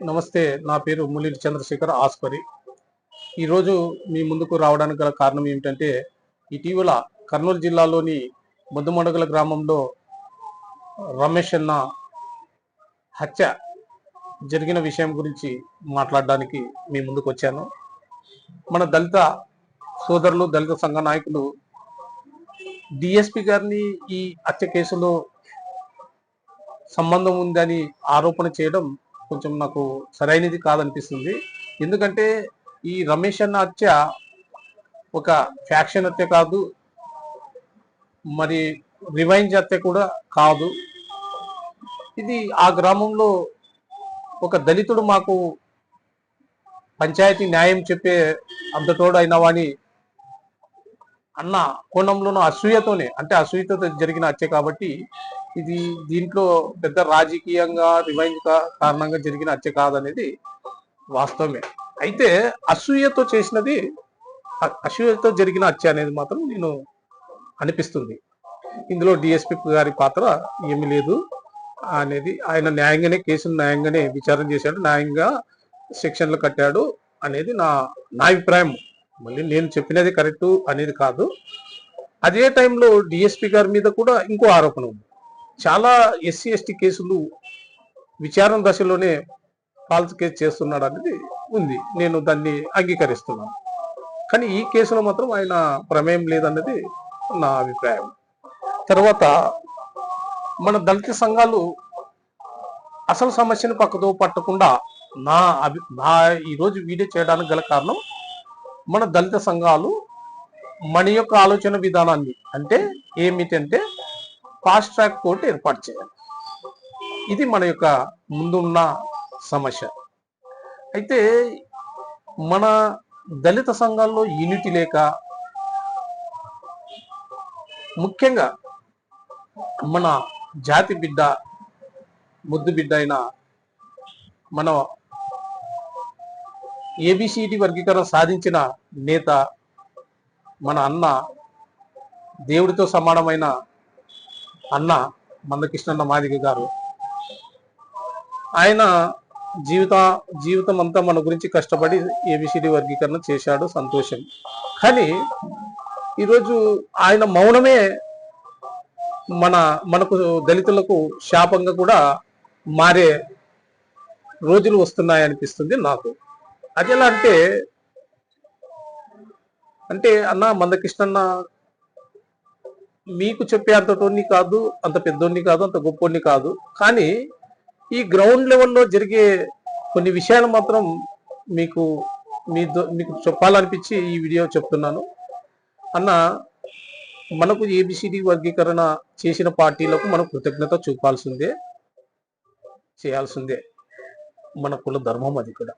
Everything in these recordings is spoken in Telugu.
నమస్తే నా పేరు ముల్లిటి చంద్రశేఖర్ ఆస్పరి. ఈరోజు మీ ముందుకు రావడానికి గల కారణం ఏమిటంటే ఇటీవల కర్నూలు జిల్లాలోని ముద్దుమడుగుల గ్రామంలో రమేష్ అన్న హత్య జరిగిన విషయం గురించి మాట్లాడడానికి మీ ముందుకు వచ్చాను. మన దళిత సోదరులు దళిత సంఘ నాయకులు డిఎస్పి గారిని ఈ హత్య కేసులో సంబంధం ఉందని ఆరోపణ చేయడం కొంచెం నాకు సరైనది కాదనిపిస్తుంది. ఎందుకంటే ఈ రమేష్ అన్న హత్య ఒక ఫ్యాక్షన్ హత్య కాదు. మరి రివైంజ్ హత్య కూడా కాదు. ఇది ఆ గ్రామంలో ఒక దళితుడు మాకు పంచాయతీ న్యాయం చెప్పే అంతటోడు అయినవాని అన్న కోణంలోనూ అసూయతోనే అంటే అసూయతో జరిగిన హత్య కాబట్టి ఇది దీంట్లో పెద్ద రాజకీయంగా రివైంజ్ కారణంగా జరిగిన హత్య కాదనేది వాస్తవమే. అయితే అసూయతో చేసినది అసూయతో జరిగిన హత్య అనేది మాత్రం నేను అనిపిస్తుంది. ఇందులో డిఎస్పి గారి పాత్ర ఏమీ లేదు అనేది ఆయన న్యాయంగానే కేసును న్యాయంగానే విచారణ చేశాడు న్యాయంగా సెక్షన్లు కట్టాడు అనేది నా నా అభిప్రాయం. మళ్ళీ నేను చెప్పినది కరెక్టు అనేది కాదు. అదే టైంలో డిఎస్పి గారి మీద కూడా ఇంకో ఆరోపణ ఉంది. చాలా ఎస్సీ ఎస్టీ కేసులు విచారణ దశలోనే ఫాల్స్ కేసు చేస్తున్నాడు అనేది ఉంది. నేను దాన్ని అంగీకరిస్తున్నాను. కానీ ఈ కేసులో మాత్రం ఆయన ప్రమేయం లేదన్నది నా అభిప్రాయం. తర్వాత మన దళిత సంఘాలు అసలు సమస్యను పక్కదో పట్టకుండా నా అభి నా ఈరోజు వీడియో చేయడానికి గల కారణం మన దళిత సంఘాలు మన యొక్క ఆలోచన విధానాన్ని అంటే ఏమిటంటే ఫాస్ట్ ట్రాక్ కోర్టు ఏర్పాటు చేయాలి. ఇది మన యొక్క ముందున్న సమస్య. అయితే మన దళిత సంఘాల్లో యూనిటీ లేక ముఖ్యంగా మన జాతి బిడ్డ ముద్దు బిడ్డ అయిన మన ఏబిసిడి వర్గీకరణ సాధించిన నేత మన అన్న దేవుడితో సమానమైన అన్న మందకృష్ణన్న మాదిగ గారు. ఆయన జీవిత జీవితం అంతా మన గురించి కష్టపడి ఏబిసిడి వర్గీకరణ చేశాడు సంతోషం. కానీ ఈరోజు ఆయన మౌనమే మన మనకు దళితులకు శాపంగా కూడా మారే రోజులు వస్తున్నాయి అనిపిస్తుంది నాకు. అది ఎలా అంటే అంటే అన్న మందకృష్ణన్న మీకు చెప్పే అంతటోని కాదు అంత పెద్దోన్ని కాదు అంత గొప్పోన్ని కాదు. కానీ ఈ గ్రౌండ్ లెవెల్లో జరిగే కొన్ని విషయాలు మాత్రం మీకు మీ మీకు చెప్పాలనిపించి ఈ వీడియో చెప్తున్నాను. అన్న మనకు ఏబిసిడి వర్గీకరణ చేసిన పార్టీలకు మనం కృతజ్ఞత చూపాల్సిందే చేయాల్సిందే. మన కుల ధర్మం అది కూడా.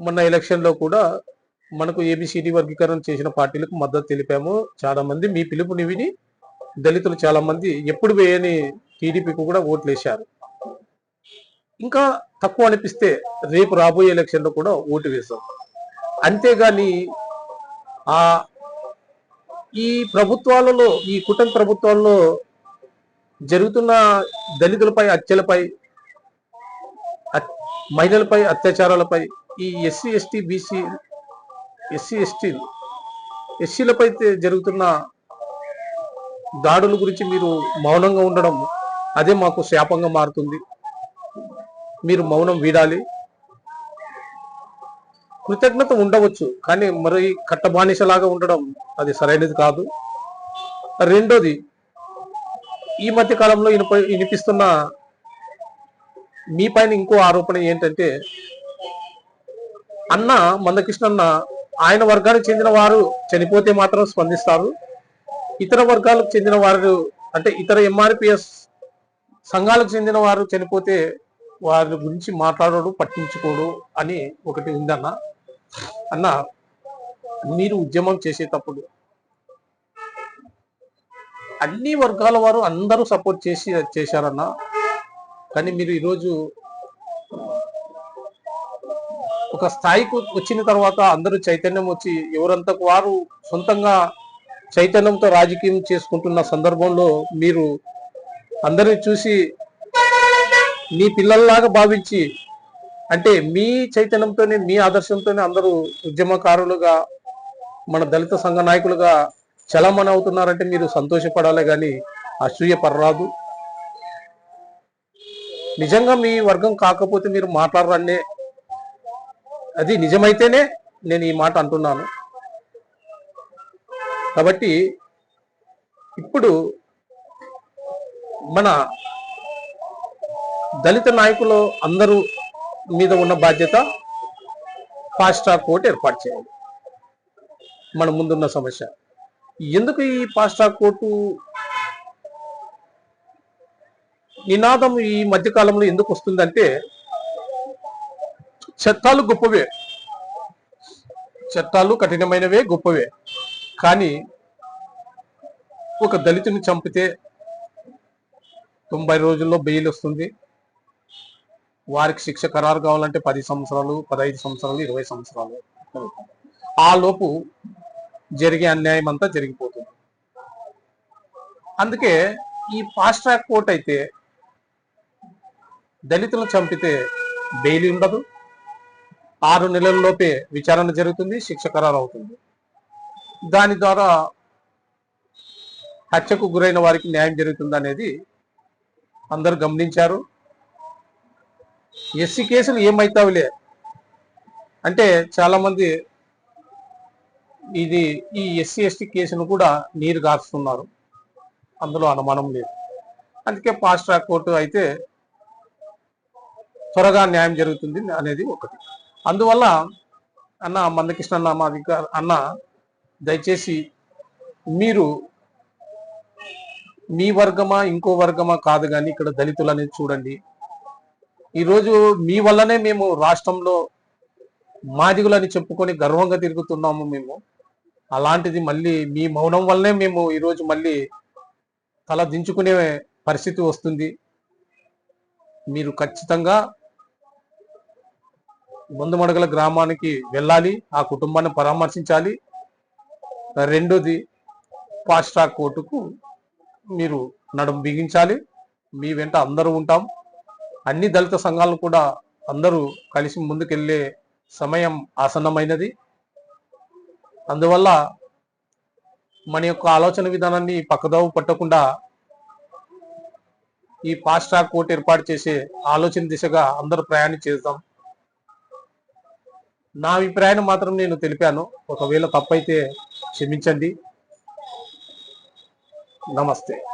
మొన్న ఎలక్షన్లో కూడా మనకు ఏబిసిడి వర్గీకరణ చేసిన పార్టీలకు మద్దతు తెలిపాము. చాలా మంది మీ పిలుపుని విని దళితులు చాలా మంది ఎప్పుడు వేయని టీడీపీకి కూడా ఓట్లు వేశారు. ఇంకా తక్కువ అనిపిస్తే రేపు రాబోయే ఎలక్షన్లో కూడా ఓటు వేశాం అంతేగాని ఆ ఈ ప్రభుత్వాలలో ఈ కుటుంబ ప్రభుత్వాల్లో జరుగుతున్న దళితులపై హత్యలపై మహిళలపై అత్యాచారాలపై ఈ SC ST BC SC ST ఎస్సీలపై జరుగుతున్న దాడుల గురించి మీరు మౌనంగా ఉండడం అదే మాకు శాపంగా మారుతుంది. మీరు మౌనం వీడాలి. కృతజ్ఞత ఉండవచ్చు కానీ మరి కట్టబానిసలాగా ఉండడం అది సరైనది కాదు. రెండోది ఈ మధ్య కాలంలో వినిప వినిపిస్తున్న మీ పైన ఇంకో ఆరోపణ ఏంటంటే అన్న మందకృష్ణ అన్న ఆయన వర్గానికి చెందిన వారు చనిపోతే మాత్రం స్పందిస్తారు. ఇతర వర్గాలకు చెందిన వారు అంటే ఇతర ఎంఆర్పిఎస్ సంఘాలకు చెందిన వారు చనిపోతే వారి గురించి మాట్లాడడు పట్టించుకోడు అని ఒకటి ఉందన్న. అన్న మీరు ఉద్యమం చేసేటప్పుడు అన్ని వర్గాల వారు అందరూ సపోర్ట్ చేసి చేశారన్న. కానీ మీరు ఈరోజు ఒక స్థాయికి వచ్చిన తర్వాత అందరూ చైతన్యం వచ్చి ఎవరంతకు వారు సొంతంగా చైతన్యంతో రాజకీయం చేసుకుంటున్న సందర్భంలో మీరు అందరిని చూసి మీ పిల్లల్లాగా భావించి అంటే మీ చైతన్యంతోనే మీ ఆదర్శంతోనే అందరూ ఉద్యమకారులుగా మన దళిత సంఘ నాయకులుగా చలమణ అవుతున్నారంటే మీరు సంతోషపడాలి కానీ అసూయ పర్రాదు నిజంగా మీ వర్గం కాకపోతే మీరు మాట్లాడరన్నే అది నిజమైతేనే నేను ఈ మాట అంటున్నాను. కాబట్టి ఇప్పుడు మన దళిత నాయకులు అందరూ మీద ఉన్న బాధ్యత ఫాస్ట్ ట్రాక్ కోర్టు ఏర్పాటు చేయాలి. మన ముందున్న సమస్య. ఎందుకు ఈ ఫాస్ట్ ట్రాక్ కోర్టు నినాదం ఈ మధ్యకాలంలో ఎందుకు వస్తుందంటే చట్టాలు గొప్పవే. చట్టాలు కఠినమైనవే గొప్పవే. కానీ ఒక దళితుని చంపితే తొంభై రోజుల్లో బెయిల్ వస్తుంది. వారికి శిక్ష ఖరారు కావాలంటే పది సంవత్సరాలు పదహైదు సంవత్సరాలు ఇరవై సంవత్సరాలు. ఆ లోపు జరిగే అన్యాయం అంతా జరిగిపోతుంది. అందుకే ఈ ఫాస్ట్ ట్రాక్ కోర్ట్ అయితే దళితులను చంపితే బెయిల్ ఉండదు. ఆరు నెలల్లోపే విచారణ జరుగుతుంది శిక్ష ఖరారు అవుతుంది దాని ద్వారా హత్యకు గురైన వారికి న్యాయం జరుగుతుంది అనేది అందరూ గమనించారు. ఎస్సీ కేసులు ఏమైతావులే? అంటే చాలామంది ఇది ఈ ఎస్సీ ఎస్టీ కేసును కూడా నీరు గారుస్తున్నారు అందులో అనుమానం లేదు. అందుకే ఫాస్ట్ ట్రాక్ కోర్టు అయితే త్వరగా న్యాయం జరుగుతుంది అనేది ఒకటి. అందువల్ల అన్న మందకృష్ణ అన్న మా అన్న దయచేసి మీరు మీ వర్గమా ఇంకో వర్గమా కాదు కానీ ఇక్కడ దళితులు అనేది చూడండి. ఈరోజు మీ వల్లనే మేము రాష్ట్రంలో మాదిగులని చెప్పుకొని గర్వంగా తిరుగుతున్నాము మేము. అలాంటిది మళ్ళీ మీ మౌనం వల్లనే మేము ఈరోజు మళ్ళీ తల దించుకునే పరిస్థితి వస్తుంది. మీరు ఖచ్చితంగా ముందుమడగల గ్రామానికి వెళ్ళాలి ఆ కుటుంబాన్ని పరామర్శించాలి. రెండోది ఫాస్ట్ ట్రాక్ కోర్టుకు మీరు నడుం బిగించాలి. మీ వెంట అందరూ ఉంటాం. అన్ని దళిత సంఘాలను కూడా అందరూ కలిసి ముందుకెళ్ళే సమయం ఆసన్నమైనది. అందువల్ల మన యొక్క ఆలోచన విధానాన్ని పక్కదోవ పట్టకుండా ఈ ఫాస్ట్ ట్రాక్ కోర్టు ఏర్పాటు చేసే ఆలోచన దిశగా అందరూ ప్రయాణం చేద్దాం. నా అభిప్రాయాన్ని మాత్రం నేను తెలిపాను. ఒకవేళ తప్పైతే క్షమించండి. నమస్తే.